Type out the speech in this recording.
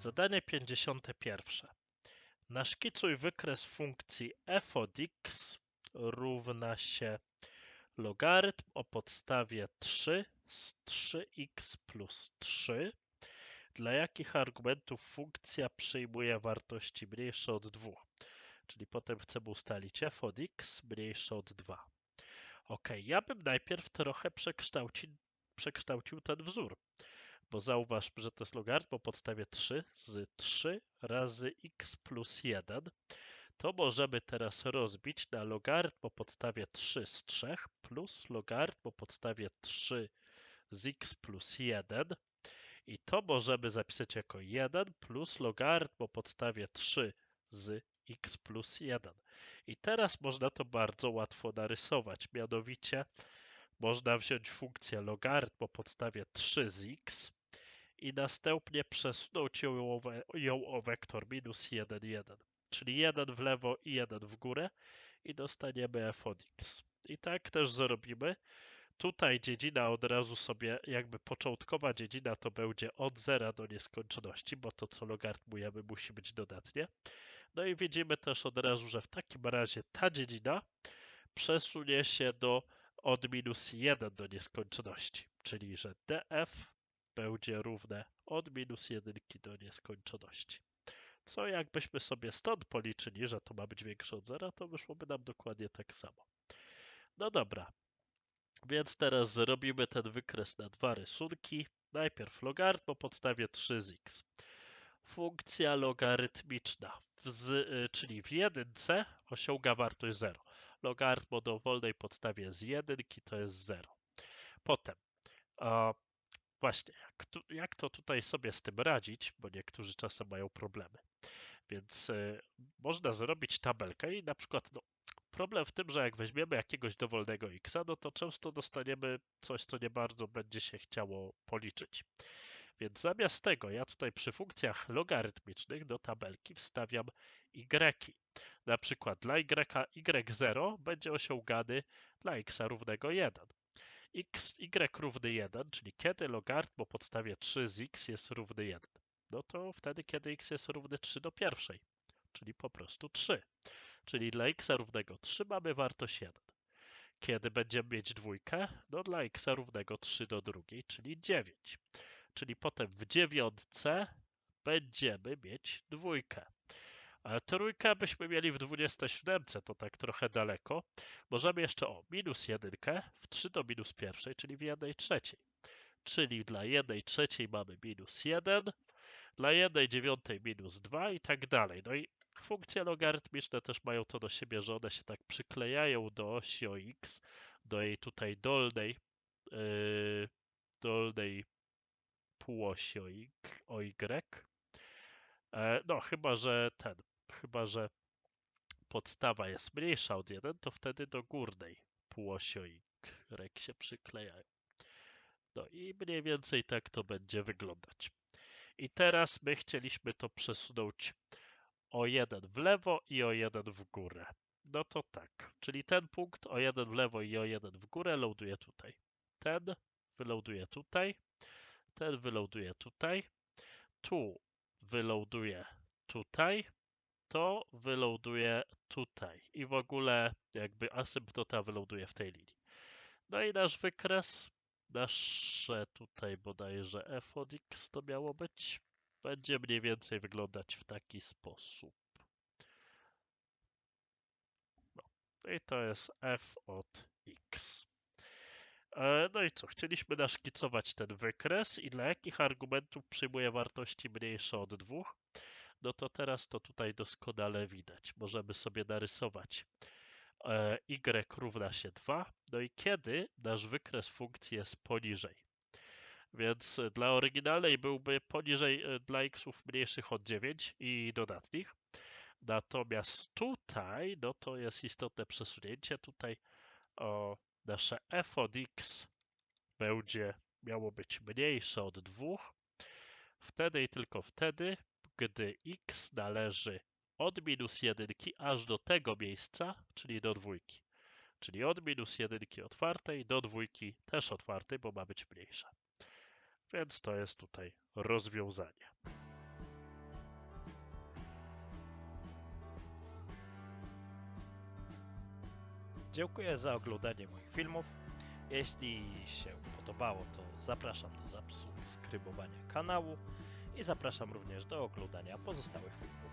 Zadanie 51. Naszkicuj wykres funkcji f od x równa się logarytm o podstawie 3 z 3x plus 3, dla jakich argumentów funkcja przyjmuje wartości mniejsze od 2. Czyli potem chcemy ustalić f od x mniejsze od 2. Ok, ja bym najpierw trochę przekształcił, przekształcił ten wzór bo zauważ, że to jest logarytm o podstawie 3 z 3 razy x plus 1, to możemy teraz rozbić na logarytm o podstawie 3 z 3 plus logarytm o podstawie 3 z x plus 1 i to możemy zapisać jako 1 plus logarytm o podstawie 3 z x plus 1. I teraz można to bardzo łatwo narysować, mianowicie można wziąć funkcję logarytm o podstawie 3 z x i następnie przesunąć ją ją o wektor minus 1, 1. Czyli 1 w lewo i 1 w górę i dostaniemy f od x. I tak też zrobimy. Tutaj dziedzina od razu sobie, jakby początkowa dziedzina to będzie od zera do nieskończoności, bo to co logarytmujemy musi być dodatnie. No i widzimy też od razu, że w takim razie ta dziedzina przesunie się do od minus 1 do nieskończoności, czyli że df będzie równe od minus jedynki do nieskończoności. Co jakbyśmy sobie stąd policzyli, że to ma być większe od zera, to wyszłoby nam dokładnie tak samo. No dobra, więc teraz zrobimy ten wykres na dwa rysunki. Najpierw logarytm o podstawie 3 z x. Funkcja logarytmiczna, z, czyli w jedynce osiąga wartość 0. Logarytm o dowolnej podstawie z jedynki to jest 0. Potem Właśnie, jak, jak to tutaj sobie z tym radzić, bo niektórzy czasem mają problemy. Więc y, można zrobić tabelkę i na przykład no, problem w tym, że jak weźmiemy jakiegoś dowolnego x, no to często dostaniemy coś, co nie bardzo będzie się chciało policzyć. Więc zamiast tego ja tutaj przy funkcjach logarytmicznych do tabelki wstawiam y. Na przykład dla y, y0 będzie osiągany dla x równego 1 x, y równy 1, czyli kiedy logarytm o podstawie 3 z x jest równy 1? No to wtedy, kiedy x jest równy 3 do pierwszej, czyli po prostu 3. Czyli dla x równego 3 mamy wartość 1. Kiedy będziemy mieć dwójkę? No dla x równego 3 do drugiej, czyli 9. Czyli potem w dziewiątce będziemy mieć dwójkę. Trójkę byśmy mieli w 27, to tak trochę daleko. Możemy jeszcze o minus jedynkę w 3 do minus pierwszej, czyli w 1 trzeciej. Czyli dla 1 trzeciej mamy minus 1, dla 1 dziewiątej minus 2 i tak dalej. No i funkcje logarytmiczne też mają to do siebie, że one się tak przyklejają do osi o x, do jej tutaj dolnej, yy, dolnej półosi o, y, o y. E, no, chyba, że ten, chyba że podstawa jest mniejsza od 1, to wtedy do górnej półosi y się przyklejają. No i mniej więcej tak to będzie wyglądać. I teraz my chcieliśmy to przesunąć o 1 w lewo i o 1 w górę. No to tak, czyli ten punkt o 1 w lewo i o 1 w górę loaduje tutaj. Ten wyloaduje tutaj, ten wyloaduje tutaj, tu wyloaduje tutaj, to wyloaduje tutaj i w ogóle jakby asymptota wyloaduje w tej linii. No i nasz wykres, nasze tutaj bodajże f od x to miało być, będzie mniej więcej wyglądać w taki sposób. No, i to jest f od x. E, no i co, chcieliśmy naszkicować ten wykres i dla jakich argumentów przyjmuje wartości mniejsze od dwóch no to teraz to tutaj doskonale widać. Możemy sobie narysować e, y równa się 2, no i kiedy nasz wykres funkcji jest poniżej. Więc dla oryginalnej byłby poniżej e, dla xów mniejszych od 9 i dodatnich. Natomiast tutaj, no to jest istotne przesunięcie. Tutaj o, nasze f od x będzie miało być mniejsze od 2. Wtedy i tylko wtedy gdy x należy od minus jedynki aż do tego miejsca, czyli do dwójki. Czyli od minus jedynki otwartej do dwójki też otwartej, bo ma być mniejsza. Więc to jest tutaj rozwiązanie. Dziękuję za oglądanie moich filmów. Jeśli się podobało, to zapraszam do subskrybowania kanału i zapraszam również do oglądania pozostałych filmów.